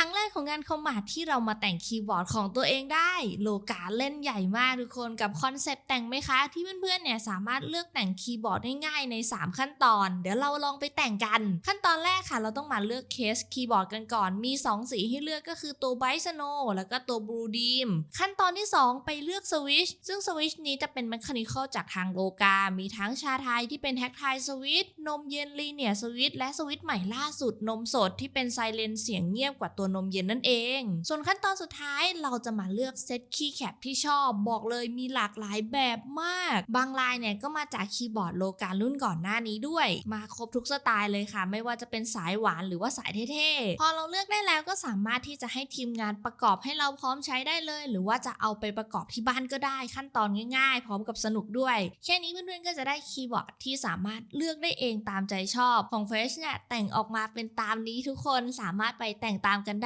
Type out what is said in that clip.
รั้งแรกของงานคอมมาดที่เรามาแต่งคีย์บอร์ดของตัวเองได้ โลกาเล่นใหญ่มากทุกคนกับคอนเซปต์แต่งไหมคะ ที่เพื่อนๆเนี่ยสามารถเลือกแต่งคีย์บอร์ดได้ง่ายใน 3 ขั้นตอน เดี๋ยวเราลองไปแต่งกัน ขั้นตอนแรกค่ะ เราต้องมาเลือกเคสคีย์บอร์ดกันก่อน มี 2 สีให้เลือกก็คือตัวไบสโนแล้วก็ตัวบลูดีมขั้นตอนที่ 2 ไปเลือกสวิชซึ่งสวิชนี้จะเป็นแมคานิคอลจากทางโลกา มีทั้งชาไทยที่เป็นแท็กไทยสวิชนมเย็นลีเนียสวิชและสวิชใหม่ล่าสุดนมสดที่เป็นไซเลนเสียงเงียบกว่าตัวนมเย็นนั่นเอง ส่วนขั้นตอนสุดท้ายเราจะมาเลือกเซตคีย์แคปที่ชอบ บอกเลยมีหลากหลายแบบมาก บางลายเนี่ยก็มาจากคีย์บอร์ดโลการุ่นก่อนหน้านี้ด้วย มาครบทุกสไตล์เลยค่ะ ไม่ว่าจะเป็นสายหวานหรือว่าสายเท่ๆ พอเราเลือกได้แล้วก็สามารถที่จะให้ทีมงานประกอบให้เราพร้อมใช้ได้เลย หรือว่าจะเอาไปประกอบที่บ้านก็ได้ขั้นตอนง่ายๆ พร้อมกับสนุกด้วย แค่นี้เพื่อนๆก็จะได้คีย์บอร์ดที่สามารถเลือกได้เองตามใจชอบของ f r e s h เนี่ยแต่งออกมาเป็นตามนี้ทุกคนสามารถไปแต่งตามกัน